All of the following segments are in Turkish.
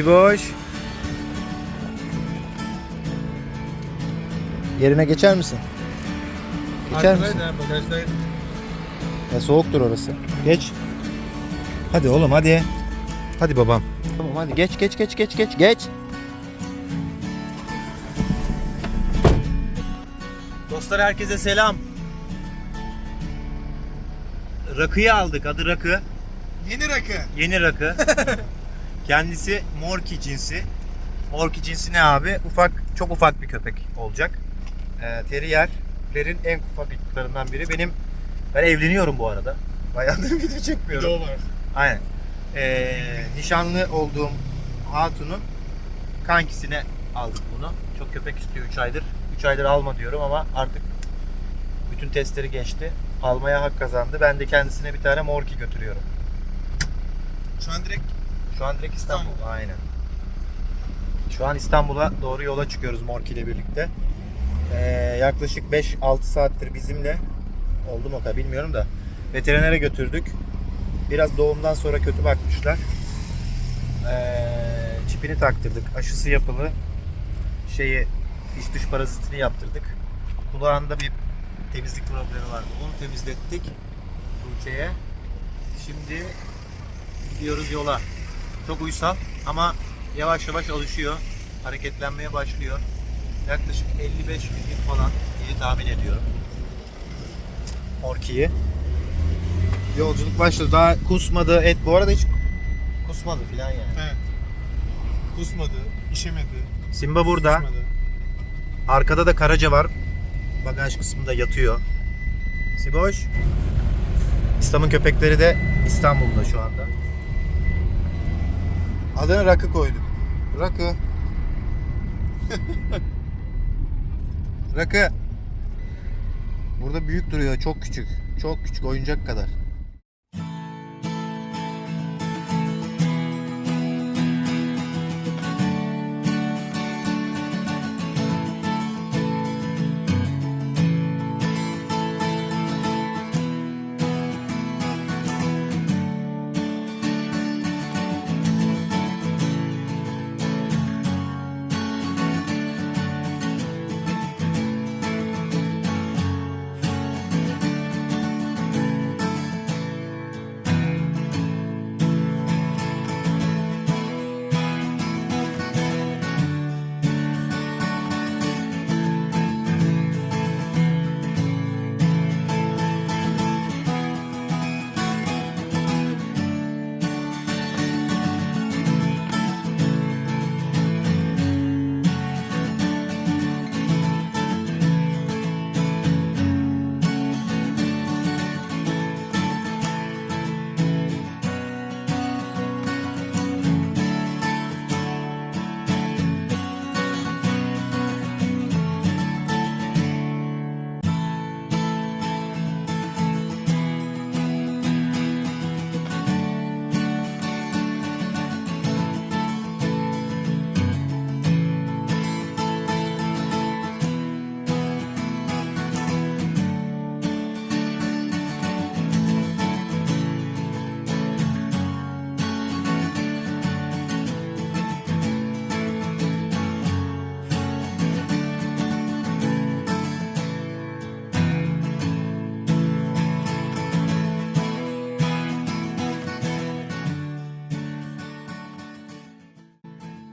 Siboş. Yerine geçer misin? Geçer misin? Ya soğuktur orası. Geç. Hadi oğlum hadi. Hadi babam. Tamam hadi geç geç geç geç geç geç. Dostlar herkese selam. Rakıyı aldık. Adı Rakı. Yeni rakı. Yeni rakı. Kendisi Morki cinsi. Morki cinsi ne abi? Ufak, çok ufak bir köpek olacak. Ee, Terrier'lerin en ufaklıklarından biri. Benim ben evleniyorum bu arada. Bayağıdır video çekmiyorum. Video var. Aynen. Ee, nişanlı olduğum hatunun kankisine aldık bunu. Çok köpek istiyor 3 aydır. 3 aydır alma diyorum ama artık bütün testleri geçti. Almaya hak kazandı. Ben de kendisine bir tane Morki götürüyorum. Şu an direkt Şu an direkt İstanbul. İstanbul. Aynen. Şu an İstanbul'a doğru yola çıkıyoruz Morki ile birlikte. Ee, yaklaşık 5-6 saattir bizimle. Oldu mu kadar bilmiyorum da. Veterinere götürdük. Biraz doğumdan sonra kötü bakmışlar. Ee, çipini taktırdık. Aşısı yapılı. Şeyi iç dış parazitini yaptırdık. Kulağında bir temizlik problemi vardı. Onu temizlettik. Tuğçe'ye. Şimdi gidiyoruz yola. Çok uysal ama yavaş yavaş alışıyor. Hareketlenmeye başlıyor. Yaklaşık 55 gün falan diye tahmin ediyorum. Orki'yi. Yolculuk başladı. Daha kusmadı et. Bu arada hiç kusmadı filan yani. evet. Kusmadı, işemedi. Simba burada. kusmadı. Arkada da Karaca var. Bagaj kısmında yatıyor. Siboş. İslam'ın köpekleri de İstanbul'da şu anda. Adını Rakı koyduk. Rakı. Rakı. Burada büyük duruyor. Çok küçük. Çok küçük. Oyuncak kadar.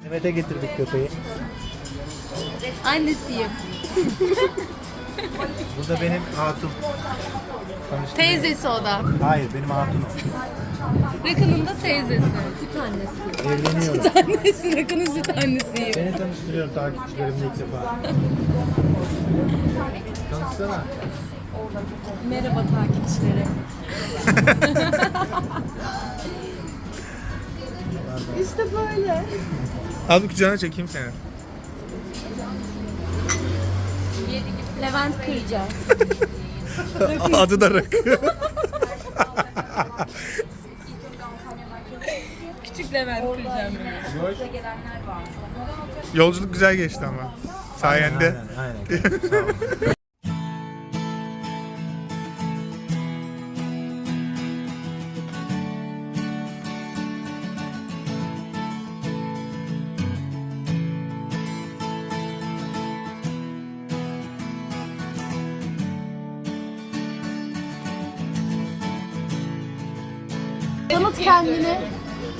Mehmet'e getirdik köpeği. Annesiyim. Bu da benim hatun. Teyzesi o da. Hayır benim hatunum. Rakı'nın da teyzesi. Süt annesi. Evleniyorum. Süt annesi. Rakı'nın süt annesiyim. Seni tanıştırıyorum takipçilerimle ilk defa. Tanışsana. Merhaba takipçileri. işte böyle. Al bir kucağına çekeyim seni. Levent Kırca. Adı da rakı. Küçük Levent Kırca. Yolculuk güzel geçti ama. Sayende. Aynen, aynen. Sağ ol.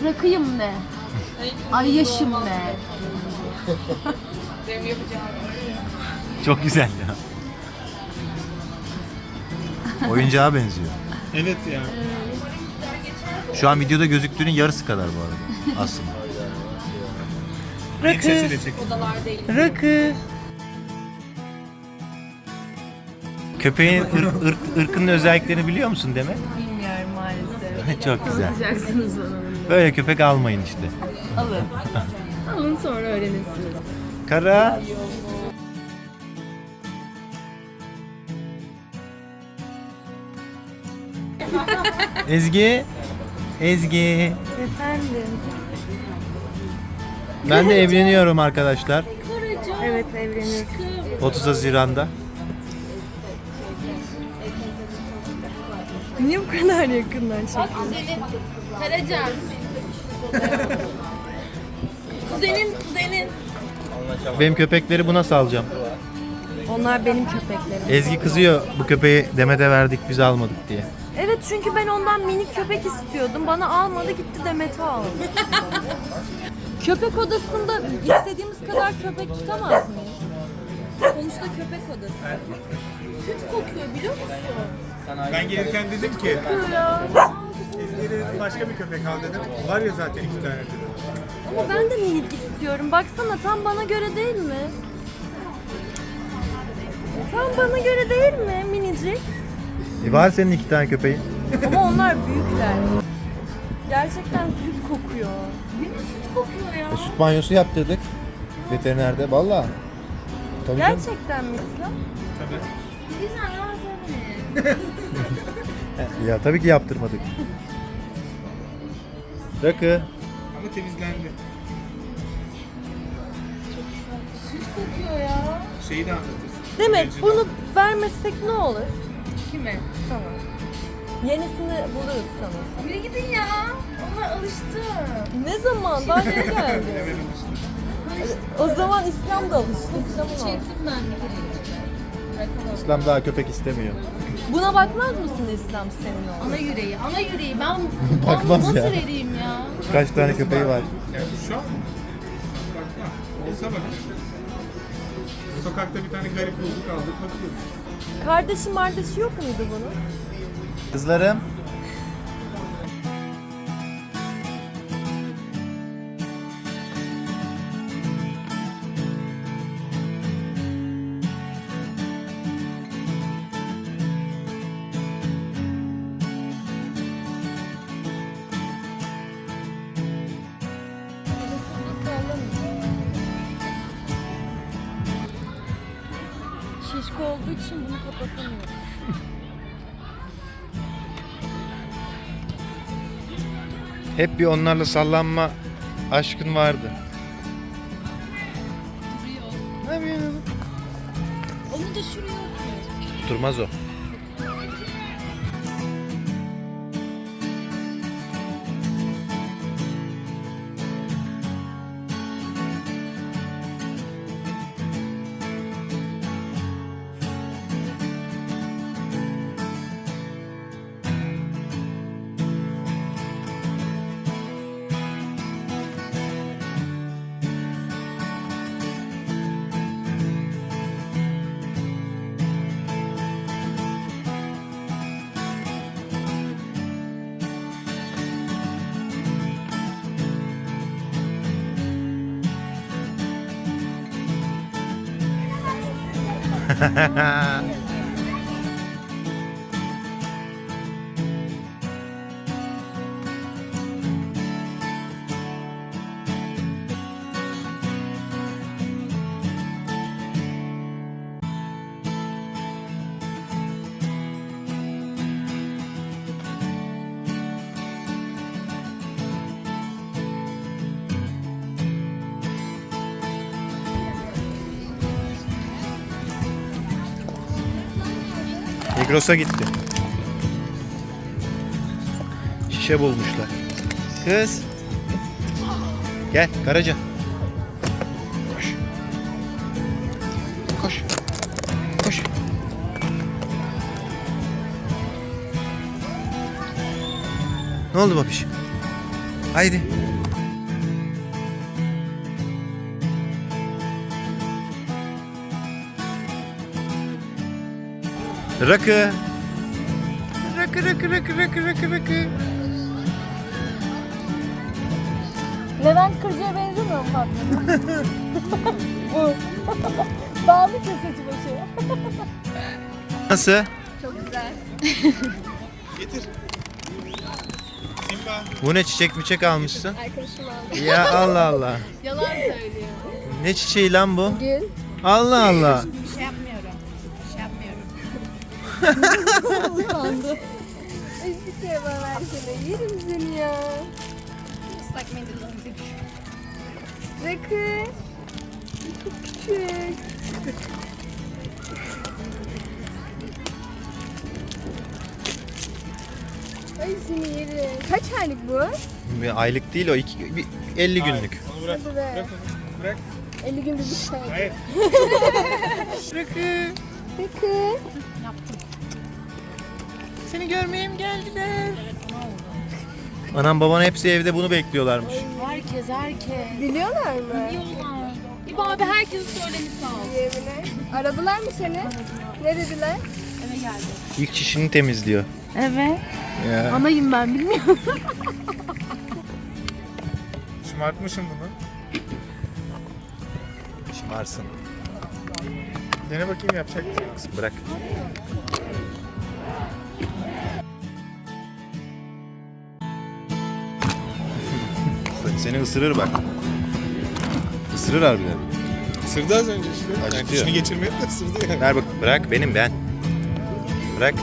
Rakıyım de. Ay yaşım de. Çok güzel ya. Oyuncağa benziyor. Evet ya. Şu an videoda gözüktüğünün yarısı kadar bu arada aslında. Çek. Rakı. Köpeğin ırk, ırk- ırkının özelliklerini biliyor musun deme? Çok güzel. Yapacaksınız bana bunu. Böyle köpek almayın işte. Alın. Alın sonra öğrenirsiniz. Kara. Ezgi. Ezgi. Efendim. Ben de evleniyorum arkadaşlar. Evet evleniyoruz. 30 Haziran'da. Niye bu kadar yakından çekiyorsun? Kuzenin Karacan. kuzenin kuzenin. Benim köpekleri buna salacağım. Onlar benim köpeklerim. Ezgi kızıyor bu köpeği Demet'e verdik biz almadık diye. Evet çünkü ben ondan minik köpek istiyordum. Bana almadı gitti Demet'e aldı. köpek odasında istediğimiz kadar köpek tutamaz mıyız? Sonuçta köpek odası. Süt kokuyor biliyor musun? Ben gelirken dedim ki Ezgi'ye başka bir köpek al dedim. Var ya zaten iki tane dedim. Ama ben de minik istiyorum. Baksana tam bana göre değil mi? Tam bana göre değil mi minicik? E var senin iki tane köpeğin. Ama onlar büyükler. Gerçekten süt kokuyor. Yine süt kokuyor ya. E, süt banyosu yaptırdık. Veterinerde valla. Tabii canım. Gerçekten mi İslam? Ya tabii ki yaptırmadık. Rakı. Ama temizlendi. Kokuyor ya. Şeyi de anlatırsın. Demet bunu vermesek ne olur? Kime? Tamam. Yenisini buluruz sana. Yürü gidin ya. Onlar alıştı. Ne zaman? Daha ne geldi? o zaman İslam da alıştı. İslam'ın alıştı. Çektim ben bir kere içime. Bırakamam. İslam daha köpek istemiyor. Buna bakmaz mısın İslam senin o? Ana yüreği, ana yüreği. Ben Bakmaz nasıl ya. vereyim ya? Kaç tane köpeği var? Yani şu an bakma. Olsa bak. Sokakta bir tane garip bulduk aldık bakıyoruz. Kardeşi mardeşi yok muydu bunun? Kızlarım. Şişko olduğu için bunu kapatamıyorum. Hep bir onlarla sallanma aşkın vardı. Ne yapıyorsun? Onu da şuraya oturuyor. Tutturmaz o. 哈哈哈 Migros'a gitti. Şişe bulmuşlar. Kız. Gel Karaca. Koş. Koş. Koş. Ne oldu babiş? Haydi. Rakı. Rakı rakı rakı rakı rakı rakı. Levent Kırca'ya benzemiyor mu Fatma? Bu. Bağlı saçı başı. Nasıl? Çok güzel. Getir. Simba. Bu ne çiçek miçek almışsın? Arkadaşım aldı. Ya Allah Allah. Yalan söylüyor. Ne çiçeği lan bu? Gül. Allah Allah. Utandı. Kere bana versene. Yerim seni ya. Islak mendil. Rakı. Çok küçük. Ay seni yerim. Kaç aylık bu? Bir aylık değil o iki, bir 50 günlük. Onu bırak. Hadi be. Bırak onu. Bırak. 50 günde bir şey. Hayır. Rakı. Rakı. Seni görmeye mi geldiler? Anam baban hepsi evde bunu bekliyorlarmış. Herkes herkes. Biliyorlar mı? Diyorlar. İbo abi herkesi söyledi sağ ol. Aradılar mı seni? Ne dediler? Eve geldi. İlk çişini temizliyor. Evet. Ya. Anayım ben bilmiyorum. Şımartmışım bunu. Şımarsın. Dene bakayım yapacak mısın? Bırak. Seni ısırır bak. Isırır harbiden. Isırdı az önce işte. Yani Acıtıyor. dişini geçirmedi de ısırdı yani. Ver bak. Bırak benim ben. Bırak.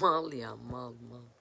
Mal mal mal.